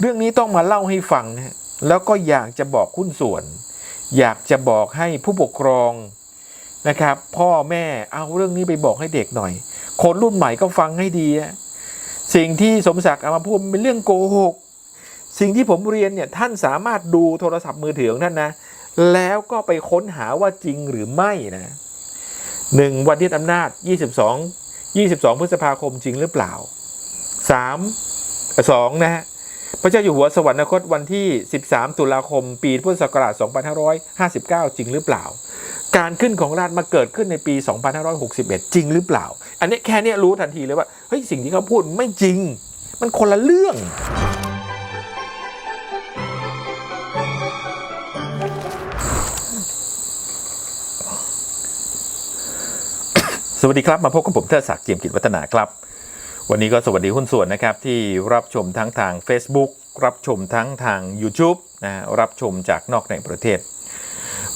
เรื่องนี้ต้องมาเล่าให้ฟังนะฮะแล้วก็อยากจะบอกหุ้นส่วน อยากจะบอกให้ผู้ปกครองนะครับ พ่อแม่เอาเรื่องนี้ไปบอกให้เด็กหน่อย คนรุ่นใหม่ก็ฟังให้ดีอะสิ่งที่สมศักดิ์เอามาพูดเป็นเรื่องโกหก สิ่งที่ผมเรียนเนี่ยท่านสามารถดูโทรศัพท์มือถือของท่านนะ แล้วก็ไปค้นหาว่าจริงหรือไม่นะหนึ่งวันยึดอำนาจ 22 22 พฤษภาคมจริงหรือเปล่า 3 2 นะฮะ พระเจ้าอยู่หัวสวรรคตวันที่ 13 ตุลาคม ปีพุทธศักราช 2559 จริงหรือเปล่า การขึ้นของราชมาเกิดขึ้นในปี 2561 จริงหรือเปล่า อันนี้แค่เนี้ยรู้ทันทีเลยว่าเฮ้ยสิ่งที่เขาพูดไม่จริง มันคนละเรื่องสวัสดีครับ มาพบกับผมเทิดศักดิ์เจียมกิจวัฒนาครับ วันนี้ก็สวัสดีหุ้นส่วนนะครับที่รับชมทั้งทาง Facebook รับชมทั้งทาง YouTube นะรับชมจากนอกในประเทศ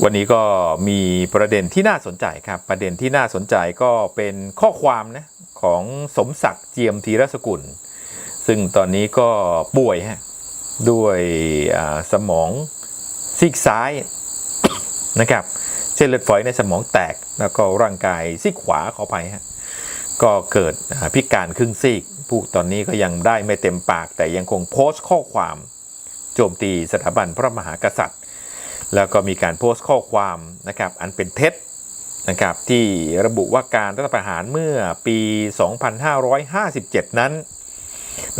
วันนี้ก็มีประเด็นที่น่าสนใจครับ ประเด็นที่น่าสนใจก็เป็นข้อความนะของสมศักดิ์เจียมธีรสกุล ซึ่งตอนนี้ก็ป่วยฮะด้วยสมองซีกซ้ายนะครับเส้นเลือดฝอยในสมองแตกแล้วก็ร่างกายซีกขวาขอไปฮะ ก็เกิดพิการครึ่งซีก ผู้ตอนนี้ก็ยังได้ไม่เต็มปาก แต่ยังคงโพสต์ข้อความโจมตีสถาบันพระมหากษัตริย์ แล้วก็มีการโพสต์ข้อความนะครับอันเป็นเท็จนะครับที่ระบุว่าการรัฐประหารเมื่อปี 2557 นั้น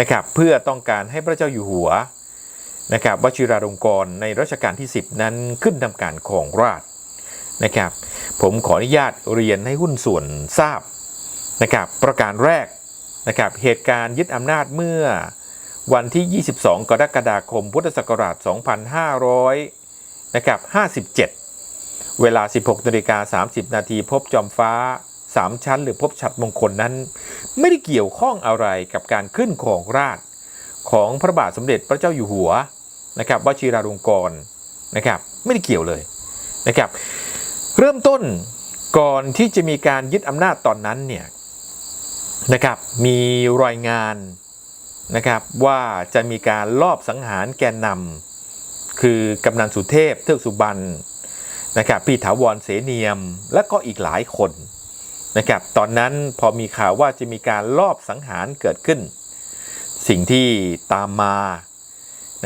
นะครับเพื่อต้องการให้พระเจ้าอยู่หัวนะครับวชิราลงกรณ์ในรัชกาลที่ 10 นั้นขึ้นทำการของราชนะครับผมขออนุญาตเรียนให้หุ้นส่วนทราบ นะครับประการแรกนะครับเหตุการณ์ยึดอำนาจเมื่อวันที่ 22 กรกฎาคม พุทธศักราช 2500นะครับ57 เวลา 16นาฬิกา30 นาทีพบจอมฟ้า 3 ชั้น หรือพบฉัดมงคลนั้น ไม่ได้เกี่ยวข้องอะไรกับการขึ้นของราชของพระบาทสมเด็จพระเจ้าอยู่หัวนะครับวชิราลงกรณ์นะครับไม่ได้เกี่ยวเลยนะครับเริ่มต้นก่อนที่จะมีการยึดอำนาจตอนนั้นเนี่ย นะครับมีรายงานนะครับว่าจะมีการลอบสังหารแกนนำคือกำนันสุเทพเทือกสุบรรณนะครับพี่ถาวรเสเนียมและก็อีกหลายคนนะครับตอนนั้นพอมีข่าวว่าจะมีการลอบสังหารเกิดขึ้น สิ่งที่ตามมา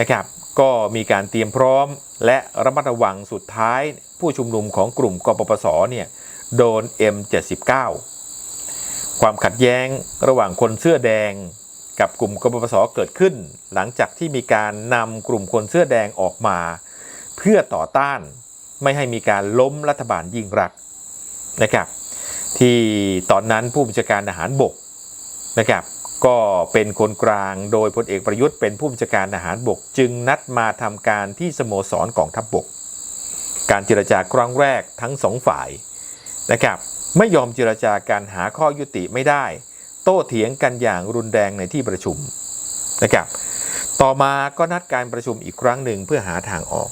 นะครับก็มีการเตรียมพร้อมและระมัดระวังสุดท้าย ผู้ชุมนุมของกลุ่มกปปสเนี่ยโดน M79 ความขัดแย้งระหว่างคนเสื้อแดง กับกลุ่มกปปสเกิดขึ้น หลังจากที่มีการนำกลุ่มคนเสื้อแดงออกมา เพื่อต่อต้านไม่ให้มีการล้มรัฐบาลยิ่งรักนะครับ ที่ตอนนั้นผู้บัญชาการทหารบกนะครับก็เป็นคนกลางโดยพลเอกประยุทธ์เป็นผู้บัญชาการทหารบก จึงนัดมาทำการที่สโมสรกองทัพบบก การเจรจาครั้งแรกทั้งสองฝ่ายนะครับ ไม่ยอมเจรจาการหาข้อยุติไม่ได้ โต้เถียงกันอย่างรุนแรงในที่ประชุมนะครับ ต่อมาก็นัดการประชุมอีกครั้งหนึ่งเพื่อหาทางออก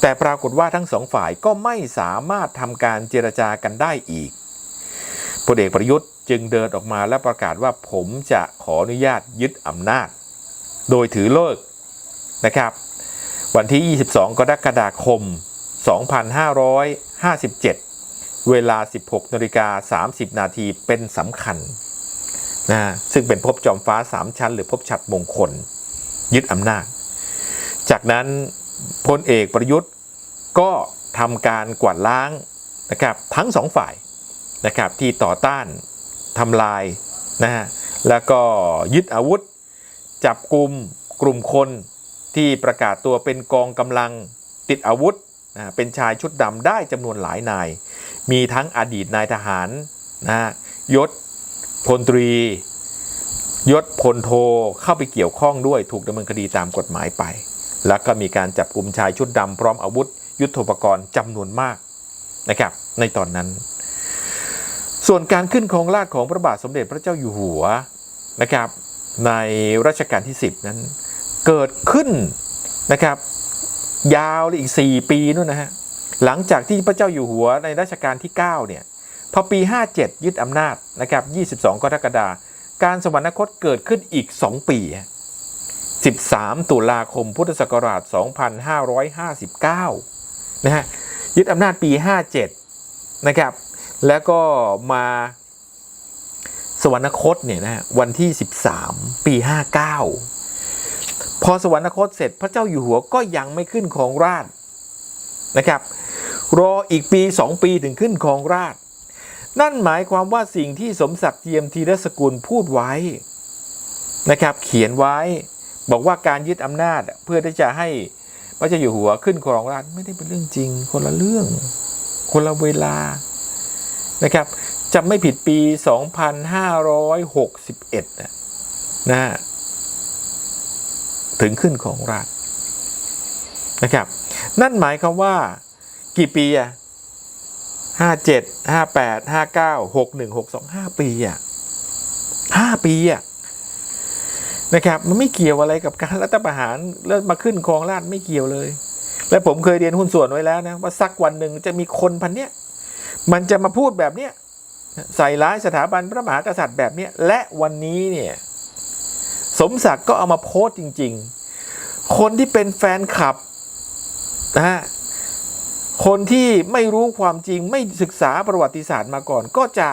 แต่ปรากฏว่าทั้งสองฝ่ายก็ไม่สามารถทำการเจรจากันได้อีกพลเอกประยุทธ์จึงเดินออกมาและประกาศว่าผมจะขออนุญาตยึดอำนาจ โดยถือเลิกนะครับ วันที่ 22 กรกฎาคม 2557 เวลา 16นาฬิกา30 นาทีเป็นสำคัญนะซึ่งเป็นภพจอมฟ้า 3 ชั้น หรือภพฉัดมงคล ยึดอำนาจ จากนั้นพลเอกประยุทธ์ก็ทำการกวาดล้างนะครับทั้งสองฝ่ายนะครับที่ต่อต้านทำลายนะฮะแล้วก็ยึดอาวุธ จับกลุ่มกลุ่มคนที่ประกาศตัวเป็นกองกำลังติดอาวุธ เป็นชายชุดดำได้จำนวนหลายนาย มีทั้งอดีตนายทหารนะยศพลตรี ยศพลโทเข้าไปเกี่ยวข้องด้วยถูกดำเนินคดีตามกฎหมายไป แล้วก็มีการจับกลุ่มชายชุดดำพร้อมอาวุธ ยุทโธปกรณ์จำนวนมากนะครับ ในตอนนั้น ส่วนการขึ้นของราชของพระบาทสมเด็จพระเจ้าอยู่หัวนะครับ ในรัชกาลที่ 10 นั้น เกิดขึ้นนะครับ ยาวเลยอีก 4 ปีนู่นนะฮะ หลังจากที่พระเจ้าอยู่หัวในรัชกาลที่ 9 เนี่ย พอปี 57 ยึดอำนาจนะครับ 22 กรกฎาคม การสวรรคตเกิดขึ้นอีก 2 ปี 13 ตุลาคม พุทธศักราช 2559 นะฮะ ยึดอำนาจปี 57 นะครับ แล้วก็มาสวรรคตเนี่ยนะฮะวันที่ 13 ปี 59 พอสวรรคตเสร็จพระเจ้าอยู่หัวก็ยังไม่ขึ้นครองราชนะครับ รออีกปี 2 ปีถึงขึ้นครองราช นั่นหมายความว่าสิ่งที่สมศักดิ์เจียมธีรสกุลพูดไว้นะครับ เขียนไว้บอกว่าการยึดอำนาจเพื่อที่จะให้พระเจ้าอยู่หัวขึ้นครองราชไม่ได้เป็นเรื่องจริง คนละเรื่อง คนละเวลานะครับจำไม่ผิดปี 2561นะนะ ถึงขึ้นของราชนะครับ นั่นหมายความว่ากี่ปีอะห้าเจ็ดห้าแปดห้าเก้าหกหนึ่งหกสองห้าปีอะห้าปีอะนะครับมันไม่เกี่ยวอะไรกับการรัฐประหารแล้วมาขึ้นครองราชไม่เกี่ยวเลย และผมเคยเรียนหุ้นส่วนไว้แล้วนะว่าสักวันหนึ่งจะมีคนพันเนี้ยมันจะมาพูดแบบเนี้ยใส่ร้ายสถาบันพระมหากษัตริย์แบบเนี้ยและวันนี้เนี่ย สมศักดิ์ก็เอามาโพสต์จริง ๆ คนที่เป็นแฟนคลับนะฮะคนที่ไม่รู้ความจริงไม่ศึกษาประวัติศาสตร์มาก่อน ก็จะ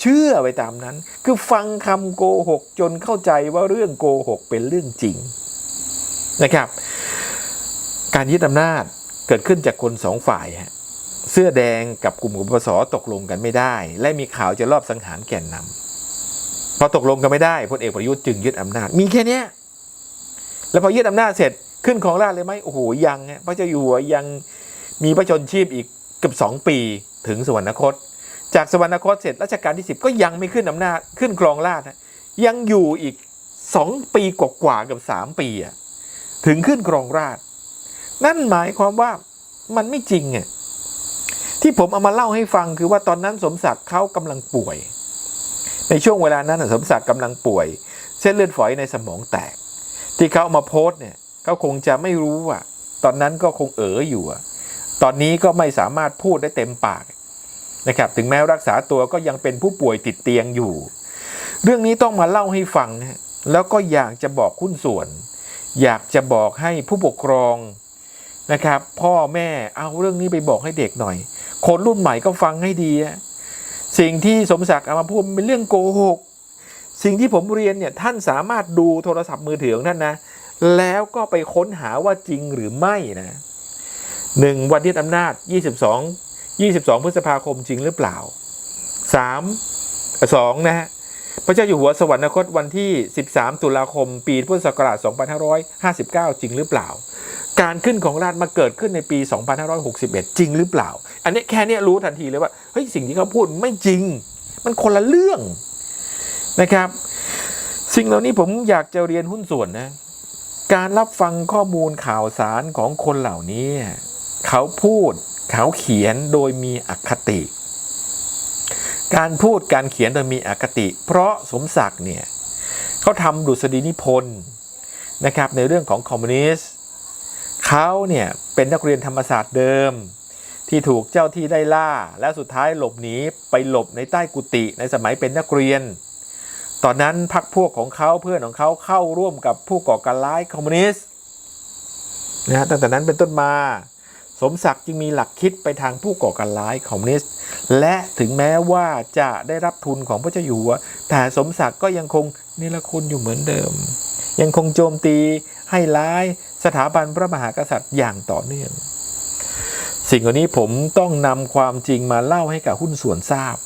เชื่อไปตามนั้น คือฟังคำโกหกจนเข้าใจว่าเรื่องโกหกเป็นเรื่องจริงนะครับ การยึดอำนาจเกิดขึ้นจากคนสองฝ่ายฮะเสื้อแดงกับกลุ่มกปปสตกลงกันไม่ได้ และมีข่าวจะรอบสังหารแก่นนำ พอตกลงกันไม่ได้พลเอกประยุทธ์จึงยึดอำนาจ มีแค่นี้แล้วพอยึดอำนาจเสร็จขึ้นของราชเลยไหมโอ้โหยังพระเจ้าอยู่หัวยังมีพระชนชีพอีกเกือบสองปีถึงสวรรคต จากสวรรคตเสร็จรัชกาลที่สิบก็ยังไม่ขึ้นอำนาจขึ้นครองราชยังอยู่อีกสองปีกว่าๆเกับสามปีอะถึงขึ้นครองราช นั่นหมายความว่ามันไม่จริงอะที่ผมเอามาเล่าให้ฟังคือว่าตอนนั้นสมศักดิ์เขากำลังป่วย ในช่วงเวลานั้นสมศักดิ์กำลังป่วย เส้นเลือดฝอยในสมองแตก ที่เขาเอามาโพสต์เนี่ยเขาคงจะไม่รู้อะ ตอนนั้นก็คงเอ๋ออยู่อะตอนนี้ก็ไม่สามารถพูดได้เต็มปากนะครับถึงแม้รักษาตัวก็ยังเป็นผู้ป่วยติดเตียงอยู่ เรื่องนี้ต้องมาเล่าให้ฟังนะแล้วก็อยากจะบอกหุ้นส่วน อยากจะบอกให้ผู้ปกครองนะครับ พ่อแม่เอาเรื่องนี้ไปบอกให้เด็กหน่อย คนรุ่นใหม่ก็ฟังให้ดีอะ สิ่งที่สมศักดิ์เอามาพูดเป็นเรื่องโกหก สิ่งที่ผมเรียนเนี่ยท่านสามารถดูโทรศัพท์มือถือของท่านนะ แล้วก็ไปค้นหาว่าจริงหรือไม่นะหนึ่งวันยึดอำนาจ 22 22 พฤษภาคมจริงหรือเปล่า 3 2 นะฮะพระเจ้าอยู่หัวสวรรคตวันที่ 13 ตุลาคม ปีพุทธศักราช 2559 จริงหรือเปล่า การขึ้นของราชมาเกิดขึ้นในปี 2561 จริงหรือเปล่า อันนี้แค่เนี้ยรู้ทันทีเลยว่า เฮ้ยสิ่งที่เขาพูดไม่จริง มันคนละเรื่องนะครับ สิ่งเหล่านี้ผมอยากจะเรียนหุ้นส่วนนะ การรับฟังข้อมูลข่าวสารของคนเหล่านี้ เขาพูดเขาเขียนโดยมีอคติ การพูดการเขียนโดยมีอคติ เพราะสมศักดิ์เนี่ยเขาทำดุษฎีนิพนธ์นะครับในเรื่องของคอมมิวนิสต์เขาเนี่ยเป็นนักเรียนธรรมศาสตร์เดิม ที่ถูกเจ้าที่ได้ล่า และสุดท้ายหลบหนีไปหลบในใต้กุฏิในสมัยเป็นนักเรียน ตอนนั้นพรรคพวกของเขาเพื่อนของเขาเข้าร่วมกับผู้ก่อการร้ายคอมมิวนิสต์นะฮะตั้งแต่นั้นเป็นต้นมา สมศักดิ์จึงมีหลักคิดไปทางผู้ก่อการร้ายคอมมิวนิสต์ และถึงแม้ว่าจะได้รับทุนของพระเจ้าอยู่หัว แต่สมศักดิ์ก็ยังคงนิรคุณอยู่เหมือนเดิม ยังคงโจมตีให้ร้ายสถาบันพระมหากษัตริย์อย่างต่อเนื่อง สิ่งเหล่านี้ผมต้องนำความจริงมาเล่าให้กับหุ้นส่วนทราบ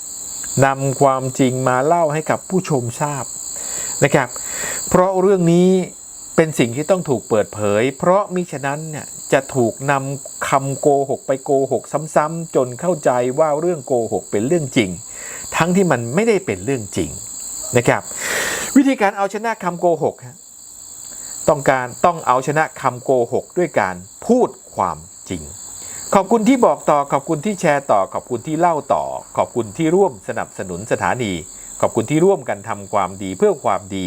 นำความจริงมาเล่าให้กับผู้ชมทราบนะครับ เพราะเรื่องนี้เป็นสิ่งที่ต้องถูกเปิดเผย เพราะมิฉะนั้นเนี่ยจะถูกนำคำโกหกไปโกหกซ้ำๆจนเข้าใจว่าเรื่องโกหกเป็นเรื่องจริง ทั้งที่มันไม่ได้เป็นเรื่องจริงนะครับ วิธีการเอาชนะคำโกหกต้องการต้องเอาชนะคำโกหกด้วยการพูดความจริง ขอบคุณที่บอกต่อ ขอบคุณที่แชร์ต่อ ขอบคุณที่เล่าต่อ ขอบคุณที่ร่วมสนับสนุนสถานี ขอบคุณที่ร่วมกันทำความดีเพื่อความดี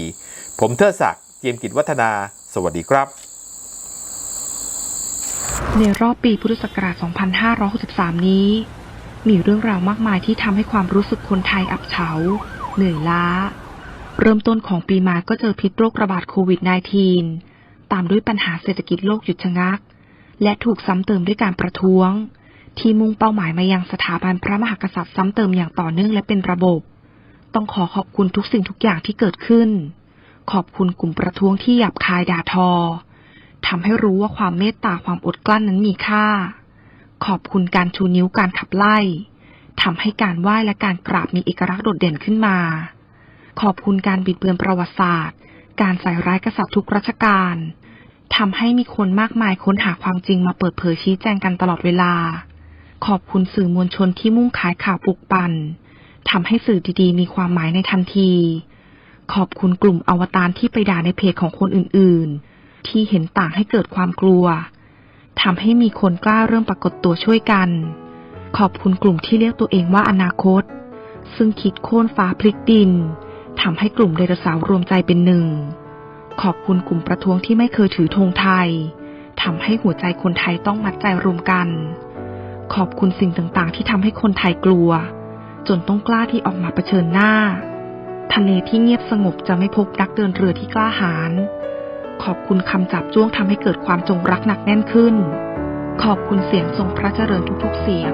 ผมเทิดศักดิ์เจียมกิจวัฒนา สวัสดีครับ ในรอบปีพุทธศักราช 2563 นี้ มีเรื่องราวมากมายที่ทำให้ความรู้สึกคนไทยอับเฉา เหนื่อยล้า เริ่มต้นของปีมาก็เจอพิษโรคระบาดโควิด -19 ตามด้วยปัญหาเศรษฐกิจโลกหยุดชะงัก และถูกซ้ำเติมด้วยการประท้วง ที่มุ่งเป้าหมายมายังสถาบันพระมหากษัตริย์ซ้ำเติมอย่างต่อเนื่องและเป็นระบบ ต้องขอขอบคุณทุกสิ่งทุกอย่างที่เกิดขึ้น ขอบคุณกลุ่มประท้วงที่หยาบคายด่าทอทำให้รู้ว่าความเมตตาความอดกลั้นนั้นมีค่า ขอบคุณการชูนิ้วการขับไล่ทำให้การไหว้และการกราบมีเอกลักษณ์โดดเด่นขึ้นมา ขอบคุณการบิดเบือนประวัติศาสตร์ การใส่ร้ายกษัตริย์ทุกรัชกาล ทำให้มีคนมากมายค้นหาความจริงมาเปิดเผยชี้แจงกันตลอดเวลา ขอบคุณสื่อมวลชนที่มุ่งขายข่าวปลุกปั่นทำให้สื่อดีๆ มีความหมายในทันที ขอบคุณกลุ่มอวตารที่ไปด่าในเพจของคนอื่นๆ ที่เห็นต่างให้เกิดความกลัวทำให้มีคนกล้าเริ่มปรากฏตัวช่วยกัน ขอบคุณกลุ่มที่เรียกตัวเองว่าอนาคต ซึ่งคิดโค่นฟ้าพลิกดินทำให้กลุ่มไดโนเสาร์รวมใจเป็นหนึ่ง ขอบคุณกลุ่มประท้วงที่ไม่เคยถือธงไทยทำให้หัวใจคนไทยต้องมัดใจรวมกัน ขอบคุณสิ่งต่างๆ ที่ทำให้คนไทยกลัว จนต้องกล้าที่ออกมาเผชิญหน้า ทะเลที่เงียบสงบจะไม่พบนักเดินเรือที่กล้าหาญขอบคุณคำจับจ้วงทำให้เกิดความจงรักหนักแน่นขึ้น ขอบคุณเสียงทรงพระเจริญทุกๆเสียง